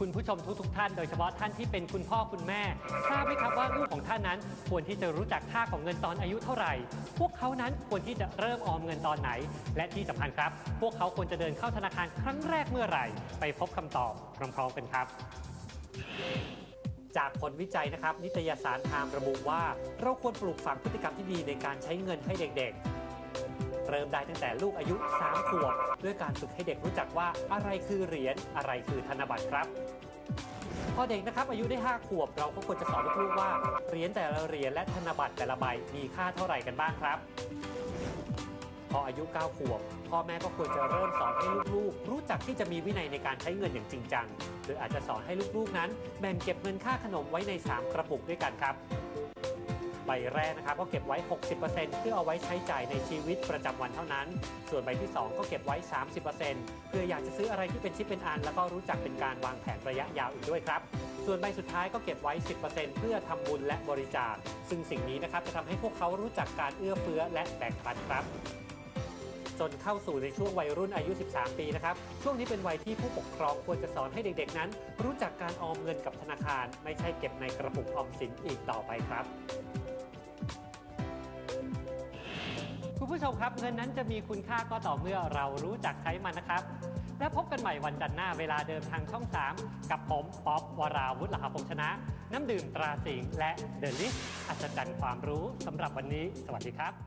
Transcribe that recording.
คุณผู้ชมทุกๆท่านโดยเฉพาะท่านที่เป็นคุณพ่อคุณแม่ ทราบไหมครับว่าลูกของท่านนั้นควรที่จะรู้จักค่าของเงินตอนอายุเท่าไหร่ พวกเขานั้นควรที่จะเริ่มออมเงินตอนไหน และที่สำคัญครับ พวกเขาควรจะเดินเข้าธนาคารครั้งแรกเมื่อไหร่ ไปพบคำตอบพร้อมๆกันครับจากผลวิจัยนะครับนิตยสารไทม์ระบุว่า เราควรปลูกฝังพฤติกรรมที่ดีในการใช้เงินให้เด็กๆ เริ่มได้ตั้งแต่ลูกอายุ 3 ขวบ ด้วยการฝึกให้เด็กรู้จักว่าอะไรคือเหรียญอะไรคือธนบัตรครับพอเด็กนะครับอายุได้ 5 ขวบเราก็ควรจะสอนลูกว่าเหรียญแต่ละเหรียญและธนบัตรแต่ละใบมีค่าเท่าไหร่กันบ้างครับ พออายุ 9 ขวบ พ่อแม่ก็ควรจะเริ่มสอนให้ลูกๆ รู้จักที่จะมีวินัยในการใช้เงินอย่างจริงจังหรืออาจจะสอนให้ลูกๆนั้นแบ่งเก็บเงินค่าขนมไว้ใน 3 กระปุกด้วยกันครับ ใบแรกนะครับก็เก็บไว้ 60%เพื่อเอาไว้ใช้จ่ายในชีวิตประจำวันเท่านั้น ส่วนใบที่ 2 ก็เก็บไว้ 30%เพื่ออยากจะซื้ออะไรที่เป็นชิ้นเป็นอัน แล้วก็รู้จักเป็นการวางแผนระยะยาวอีกด้วยครับส่วนใบสุดท้ายก็เก็บไว้ 10%เพื่อทำบุญและบริจาค ซึ่งสิ่งนี้นะครับจะทำให้พวกเขารู้จักการเอื้อเฟื้อและแบ่งปันครับ จนเข้าสู่ในช่วงวัยรุ่นอายุ 13 ปีนะครับ ช่วงนี้เป็นวัยที่ผู้ปกครองควรจะสอนให้เด็กๆนั้น รู้จักการออมเงินกับธนาคาร ไม่ใช่เก็บในกระปุกออมสินอีกต่อไปครับ คุณผู้ชมครับ เงินนั้นจะมีคุณค่าก็ต่อเมื่อเรารู้จักใช้มันนะครับ และพบกันใหม่วันจันทร์หน้าเวลาเดิมทางช่อง 3 กับผมป๊อปวราวุฒิลหพงษ์ชนะ น้ำดื่มตราสิงห์และเดลิสอัศจรรย์ความรู้สำหรับวันนี้ สวัสดีครับ